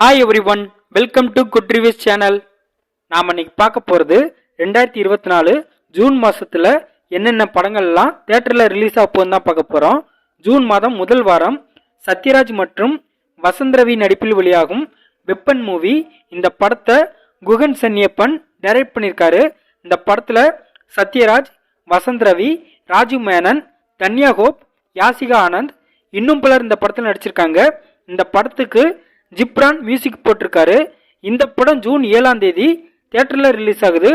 Hi everyone welcome to good reviews channel நாம் இன்னைக்கு பார்க்க போகிறது ரெண்டாயிரத்தி இருபத்தி நாலு ஜூன் மாதத்தில் என்னென்ன படங்கள்லாம் தேட்டரில் ரிலீஸ் ஆக போகுதுன்னு தான் பார்க்க போகிறோம் ஜூன் மாதம் முதல் வாரம் சத்யராஜ் மற்றும் வசந்த் ரவி நடிப்பில் வெளியாகும் வெப்பன் மூவி. இந்த படத்தை குகன் சன்னியப்பன் டைரக்ட் பண்ணியிருக்காரு. இந்த படத்தில் சத்யராஜ் வசந்த் ரவி ராஜு மேனன் தன்யா ஹோப் யாசிகா ஆனந்த் இன்னும் பலர் இந்த படத்தில் நடிச்சிருக்காங்க. இந்த படத்துக்கு ஜிப்ரான் மியூசிக் போட்டிருக்காரு. இந்த படம் ஜூன் ஏழாம் தேதி தியேட்டரில் ரிலீஸ் ஆகுது.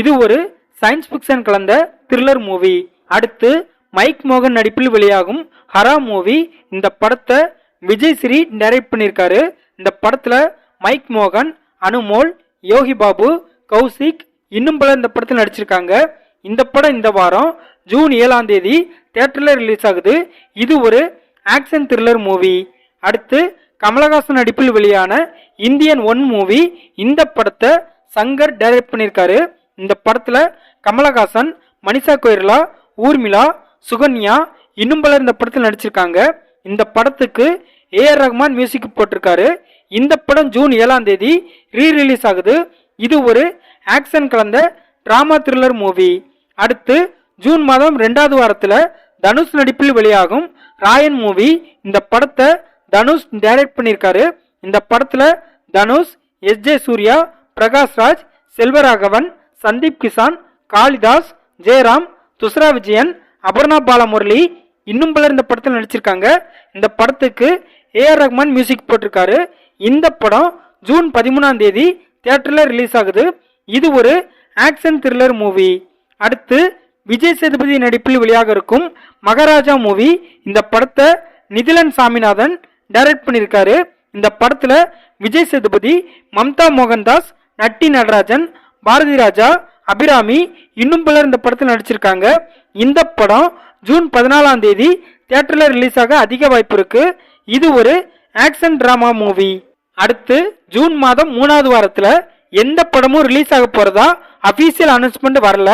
இது ஒரு சயின்ஸ் ஃபிக்ஷன் கலந்த த்ரில்லர் மூவி அடுத்து மைக் மோகன் நடிப்பில் வெளியாகும் ஹரா மூவி இந்த படத்தை விஜய் ஸ்ரீ டைரக்ட் பண்ணியிருக்காரு. இந்த படத்தில் மைக் மோகன் அனுமோல் யோகி பாபு கௌசிக் இன்னும் பலர் இந்த படத்தில் நடிச்சிருக்காங்க. இந்த படம் இந்த வாரம் ஜூன் ஏழாம் தேதி தியேட்டரில் ரிலீஸ் ஆகுது. இது ஒரு ஆக்ஷன் த்ரில்லர் மூவி அடுத்து கமலஹாசன் நடிப்பில் வெளியான இந்தியன் ஒன் மூவி இந்த படத்தை சங்கர் டைரக்ட் பண்ணியிருக்காரு. இந்த படத்தில் கமலஹாசன் மனிஷா கொய்ரலா ஊர்மிளா சுகன்யா இன்னும் பலர் இந்த படத்தில் நடிச்சிருக்காங்க. இந்த படத்துக்கு ஏஆர் ரஹ்மான் மியூசிக் போட்டிருக்காரு. இந்த படம் ஜூன் ஏழாம் தேதி ரீ ரிலீஸ் ஆகுது. இது ஒரு ஆக்ஷன் கலந்த ட்ராமா த்ரில்லர் மூவி அடுத்து ஜூன் மாதம் ரெண்டாவது வாரத்தில் தனுஷ் நடிப்பில் வெளியாகும் ராயன் மூவி. இந்த படத்தை தனுஷ் டைரக்ட் பண்ணியிருக்காரு இந்த படத்தில் தனுஷ் எஸ் ஜே சூர்யா பிரகாஷ் ராஜ் செல்வராகவன் சந்தீப் கிசான் காளிதாஸ் ஜெயராம் துஸ்ரா விஜயன் அபர்ணா பாலமுரளி இன்னும் பலர் இந்த படத்தில் நடிச்சிருக்காங்க. இந்த படத்துக்கு ஏஆர் ரஹ்மான் மியூசிக் போட்டிருக்காரு. இந்த படம் ஜூன் பதிமூணாம் தேதி தியேட்டரில் ரிலீஸ் ஆகுது. இது ஒரு ஆக்ஷன் த்ரில்லர் மூவி அடுத்து விஜய் சேதுபதி நடிப்பில் வெளியாக இருக்கும் மகாராஜா மூவி இந்த படத்தை நிதிலன் சாமிநாதன் டைரக்ட் பண்ணியிருக்காரு இந்த படத்தில் விஜய் சேதுபதி மம்தா மோகன்தாஸ் நட்டி நடராஜன் பாரதி ராஜா அபிராமி இன்னும் பலர் இந்த படத்தில் நடிச்சிருக்காங்க. இந்த படம் ஜூன் பதினாலாம் தேதி தியேட்டரில் ரிலீஸ் ஆக அதிக வாய்ப்பு இருக்கு. இது ஒரு ஆக்ஷன் டிராமா மூவி அடுத்து ஜூன் மாதம் மூணாவது வாரத்தில் எந்த படமும் ரிலீஸ் ஆக போகிறதா அஃபீஷியல் அனௌன்ஸ்மெண்ட் வரல.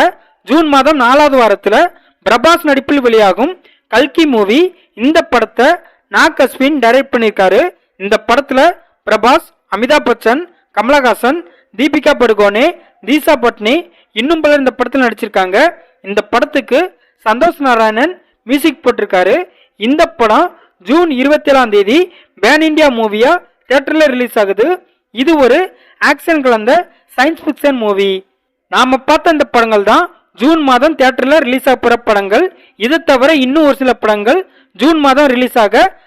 ஜூன் மாதம் நாலாவது வாரத்தில் பிரபாஸ் நடிப்பில் வெளியாகும் கல்கி மூவி. இந்த படத்தை நாக் அஸ்வின் டைரக்ட் பண்ணியிருக்காரு இந்த படத்தில் பிரபாஸ் அமிதாப் பச்சன் கமலஹாசன் தீபிகா படுகோனே தீசா பட்னி இன்னும் பலர் இந்த படத்தில் நடிச்சிருக்காங்க. இந்த படத்துக்கு சந்தோஷ் நாராயணன் மியூசிக் போட்டிருக்காரு. இந்த படம் ஜூன் இருபத்தி ஏழாம் தேதி பேன் இண்டியா மூவியா தேட்டரில் ரிலீஸ் ஆகுது. இது ஒரு ஆக்ஷன் கலந்த சயின்ஸ் ஃபிக்ஷன் மூவி நாம் பார்த்த இந்த படங்கள் தான் ஜூன் மாதம் தேட்டரில் ரிலீஸ் ஆக போகிற படங்கள். இதை தவிர இன்னும் ஒரு சில படங்கள் ஜூன் மாதம் ரிலீஸ் ஆக